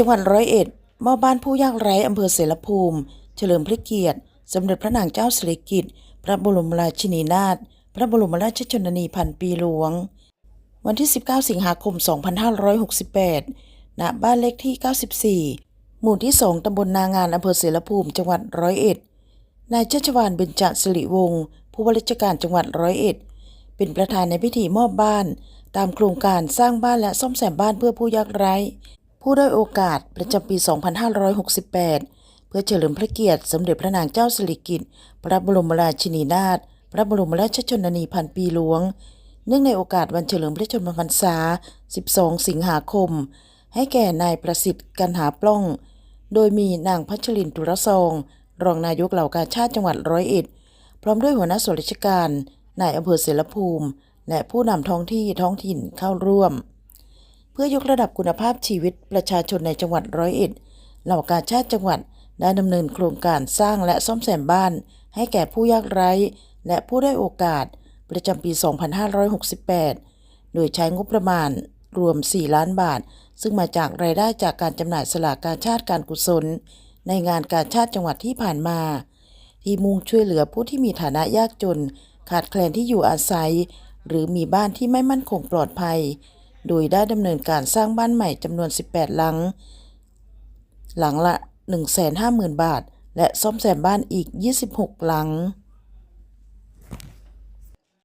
จังหวัดร้อยเอ็ดมอบบ้านผู้ยากไร้อำเภอเสรภูมิ เฉลิมพระเกียรติ สมเด็จพระนางเจ้าสิริกิติ์พระบรมราชินีนาถพระบรมราชชนนีพันปีหลวง วันที่ 19 สิงหาคม 2568 ณ บ้านเลขที่ 94 หมู่ที่ 2 ตำบลนางานอำเภอเสรภูมิ จังหวัดร้อยเอ็ด นายเชชวานเบญจสิริวงศ์ผู้ว่าราชการจังหวัดร้อยเอ็ด เป็นประธานในพิธีมอบบ้าน ตามโครงการสร้างบ้านและซ่อมแซมบ้านเพื่อผู้ยากไร้ ผู้ด้อยโอกาสประจำปี 2568 เพื่อเฉลิมพระเกียรติสมเด็จพระนางเจ้าสิริกิติ์พระบรมราชินีนาถพระบรมราชชนนีพันปีหลวง เนื่องในโอกาสวันเฉลิมพระชนมพรรษา 12 สิงหาคม ให้แก่นายประสิทธิ์กันหาปล้อง โดยมีนางพัชรินทุรซอง รองนายกเหล่ากาชาติจังหวัดร้อยเอ็ด พร้อมด้วยหัวหน้าส่วนราชการนายอำเภอเสรภูมิ และผู้นำท้องที่ท้องถิ่นเข้าร่วม พื่อยกระดับคุณภาพชีวิตประชาชนในจังหวัดร้อยเอ็ดเหล่ากาชาติจังหวัดได้ดำเนินโครงการสร้างและซ่อมแซมบ้าน ให้แก่ผู้ยากไร้ และผู้ได้โอกาสประจำปี 2568 โดยใช้งบประมาณรวม 4 ล้านบาท ซึ่งมาจากรายได้จากการจำหน่ายสลากกาชาติการกุศล ในงานกาชาติจังหวัดที่ผ่านมา ที่มุ่งช่วยเหลือผู้ที่มีฐานะยากจน ขาดแคลนที่อยู่อาศัย หรือมีบ้านที่ไม่มั่นคงปลอดภัย โดยได้ดำเนินการสร้างบ้านใหม่จำนวน 18 หลัง หลังละ 150,000 บาท และซ่อมแซมบ้านอีก 26 หลัง